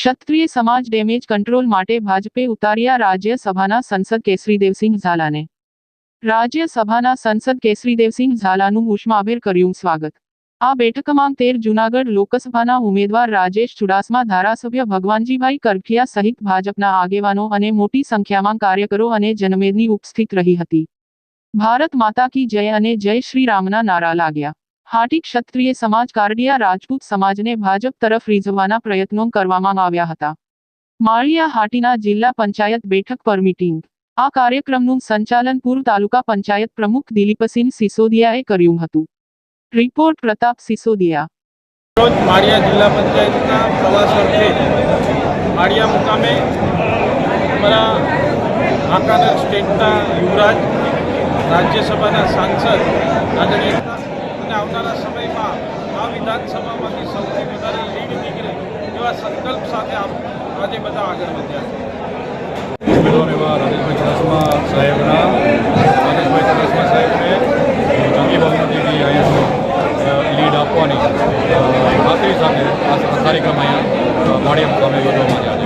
ક્ષત્રિય સમાજ damage control માટે ભાજપે ઉતાર્યા રાજ્યસભાના સંસદ કેસરીદેવસિંહ ઝાલાને. રાજ્યસભાના સંસદ કેસરીદેવસિંહ ઝાલાનું ઉષ્માભેર કર્યું સ્વાગત. આ બેઠકમાં તેર જૂનાગઢ લોકસભાના ઉમેદવાર રાજેશ ચુડાસમા, ધારાસભ્ય ભગવાનજીભાઈ કરખિયા સહિત ભાજપના આગેવાનો અને મોટી સંખ્યામાં કાર્યકરો અને જનમેદની ઉપસ્થિત રહી હતી. ભારત માતા કી જય અને જય શ્રી રામના નારા લાગ્યા. હાટી ક્ષત્રિય સમાજ કારડિયા રાજપૂત સમાજને ભાજપ તરફ રીઝવવાના પ્રયત્નો કરવામાં આવ્યા હતા. માળિયા હાટીના જિલ્લા પંચાયત બેઠક પર મીટિંગ. આ કાર્યક્રમનું સંચાલન પૂર્વ તાલુકા પંચાયત પ્રમુખ દિલીપસિંહ સિસોદિયાએ કર્યું હતું. રિપોર્ટ પ્રતાપ સિસોદિયા. રોજ માળિયા જિલ્લા પંચાયતના પ્રવાસ અર્થે માળિયા મુકામે અમારા આકાના સ્ટેટના યુવરાજ, રાજ્યસભાના સાંસદ, આદરણીય આવનારા સમયમાં આ વિધાનસભામાંથી સૌથી વધારે લીડ નીકળે એવા સંકલ્પ સાથે આજે બધા આગળ વધ્યા એવા રાજેશભાઈ ચુડાસમા સાહેબના રાજેશભાઈ ચુડાસમા સાહેબને બહુમતીથી અહીંયા લીડ આપવાની ખાતરી સાથે આ કાર્યક્રમ અહીંયા માળિયા મુકામે યોજવામાં